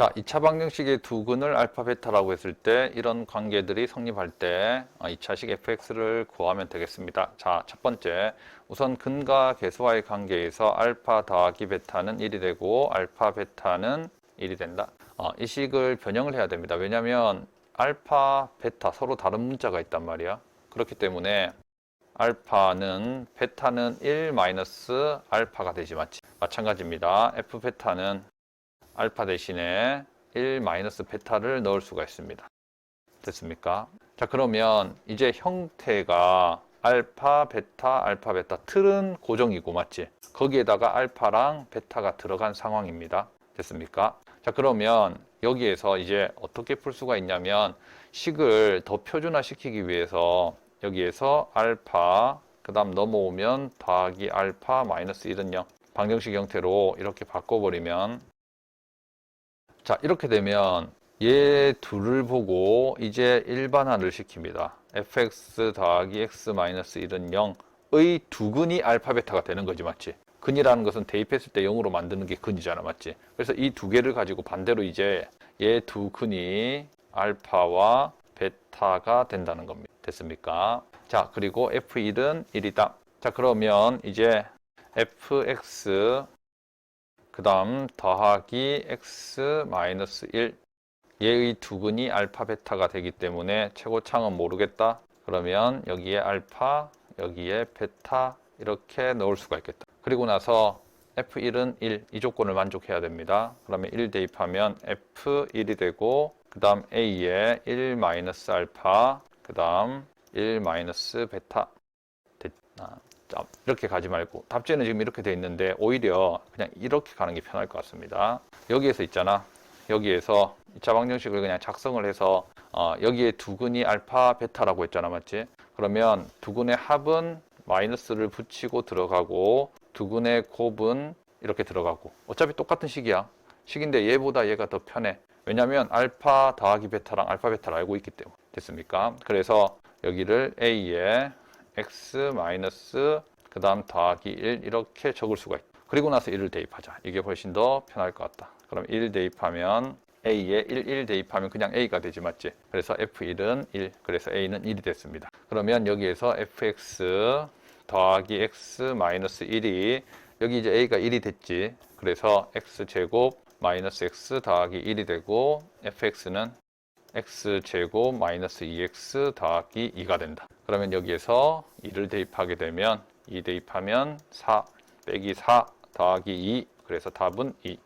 자, 2차 방정식의 두 근을 알파 베타라고 했을 때 이런 관계들이 성립할 때 어, 2차식 fx를 구하면 되겠습니다. 자, 첫 번째. 우선 근과 계수와의 관계에서 알파 더하기 베타는 1이 되고 알파 베타는 1이 된다. 어, 이 식을 변형을 해야 됩니다. 왜냐하면 알파, 베타 서로 다른 문자가 있단 말이야. 그렇기 때문에 알파는 베타는 1 마이너스 알파가 되지 맞지? 마찬가지입니다. f 베타는 알파 대신에 1 마이너스 베타를 넣을 수가 있습니다. 됐습니까? 자, 그러면 이제 형태가 알파, 베타, 알파, 베타 틀은 고정이고 맞지? 거기에다가 알파랑 베타가 들어간 상황입니다. 됐습니까? 자, 그러면 여기에서 이제 어떻게 풀 수가 있냐면 식을 더 표준화 시키기 위해서 여기에서 알파 그 다음 넘어오면 더하기 알파 마이너스 1은 0 방정식 형태로 이렇게 바꿔버리면 자 이렇게 되면 얘 둘을 보고 이제 일반화를 시킵니다. fx 더하기 x 마이너스 1은 0의 두 근이 알파 베타가 되는 거지 맞지? 근이라는 것은 대입했을 때 0으로 만드는 게 근이잖아 맞지? 그래서 이 두 개를 가지고 반대로 이제 얘 두 근이 알파와 베타가 된다는 겁니다. 됐습니까? 자 그리고 f1은 1이다. 자 그러면 이제 fx 그 다음 더하기 x 마이너스 1 얘의 두근이 알파 베타가 되기 때문에 최고창은 모르겠다. 그러면 여기에 알파 여기에 베타 이렇게 넣을 수가 있겠다. 그리고 나서 f1은 1 이 조건을 만족해야 됩니다. 그러면 1 대입하면 f1이 되고 그 다음 a에 1 마이너스 알파 그 다음 1 마이너스 베타 됐다 자, 이렇게 가지 말고 답지는 지금 이렇게 돼 있는데 오히려 그냥 이렇게 가는 게 편할 것 같습니다. 여기에서 있잖아. 여기에서 2차 방정식을 그냥 작성을 해서 어, 여기에 두근이 알파 베타라고 했잖아. 맞지? 그러면 두근의 합은 마이너스를 붙이고 들어가고 두근의 곱은 이렇게 들어가고 어차피 똑같은 식이야. 식인데 얘보다 얘가 더 편해. 왜냐하면 알파 더하기 베타랑 알파 베타를 알고 있기 때문에 됐습니까? 그래서 여기를 a에 x 마이너스 그 다음 더하기 1 이렇게 적을 수가 있다. 그리고 나서 1을 대입하자. 이게 훨씬 더 편할 것 같다. 그럼 1 대입하면 a에 1, 1 대입하면 그냥 a가 되지 맞지? 그래서 f1은 1, 그래서 a는 1이 됐습니다. 그러면 여기에서 fx 더하기 x 마이너스 1이 여기 이제 a가 1이 됐지. 그래서 x 제곱 마이너스 x 더하기 1이 되고 fx는 x제곱 마이너스 2x 더하기 2가 된다. 그러면 여기에서 2를 대입하게 되면 2 대입하면 4 빼기 4 더하기 2 그래서 답은 2